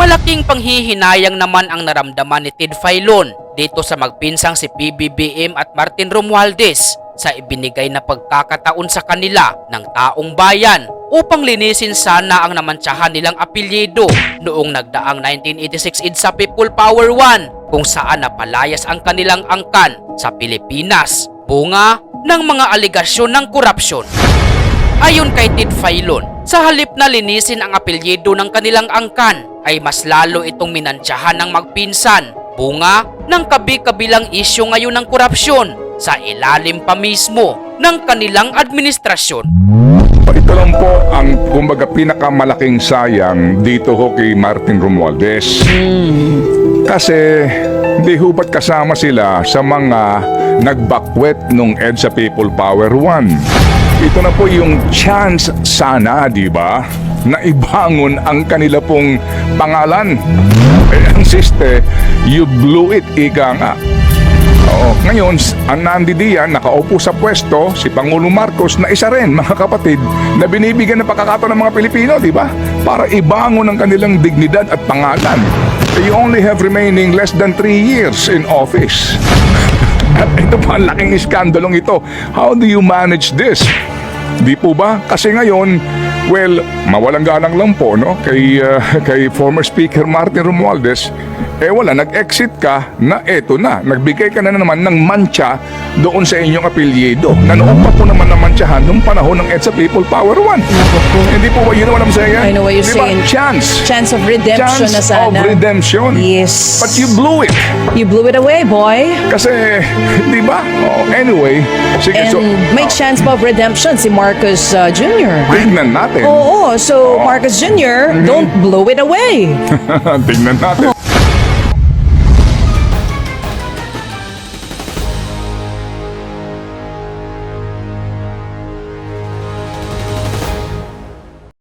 Malaking panghihinayang naman ang naramdaman ni Ted Filon dito sa magpinsang si PBBM at Martin Romualdez sa ibinigay na pagkakataon sa kanila ng taong bayan upang linisin sana ang namantsahan nilang apelyido noong nagdaang 1986 EDSA People Power 1 kung saan napalayas ang kanilang angkan sa Pilipinas bunga ng mga aligasyon ng korupsyon. Ayon kay Ted Filon, sa halip na linisin ang apelyido ng kanilang angkan, ay mas lalo itong minansyahan ng magpinsan, bunga ng kabi-kabilang isyu ngayon ng korupsyon sa ilalim pa mismo ng kanilang administrasyon. Ito lang po ang kumbaga pinakamalaking sayang dito ho kay Martin Romualdez. Kasi di ho ba't kasama sila sa mga nagbakwet nung EDSA People Power 1. Ito na po yung chance sana, di ba? Na ibangon ang kanila pong pangalan. Eh, ang siste, you blew it, ika nga. Oo. Ngayon, ang Nandi Dian, nakaupo sa pwesto, si Pangulo Marcos, na isa rin, mga kapatid, na binibigyan ng pagkakataon ng mga Pilipino, di ba? Para ibangon ang kanilang dignidad at pangalan. You only have remaining less than three years in office. Ito pa ang laking iskandalong ito. How do you manage this? Di po ba? Kasi ngayon, well, mawalang ganang lang po, no? Kay, uh, kay former Speaker Martin Romualdez, eh wala, nag-exit ka na eto na. Nagbigay ka na naman ng mancha doon sa inyong apelyido. Na noon pa po naman na mantsahan nung panahon ng EDSA People Power 1. Hindi po ba yun what I'm saying? I know what you're Di ba? saying. Chance. Chance of redemption Chance na sana. of redemption. Yes. But you blew it. You blew it away, boy. Kasi, di ba? Oh, anyway, sige, And so, may chance pa of redemption si Marcos uh, Jr. tignan natin. Oo, so Marcos Jr., don't blow it away. tignan natin.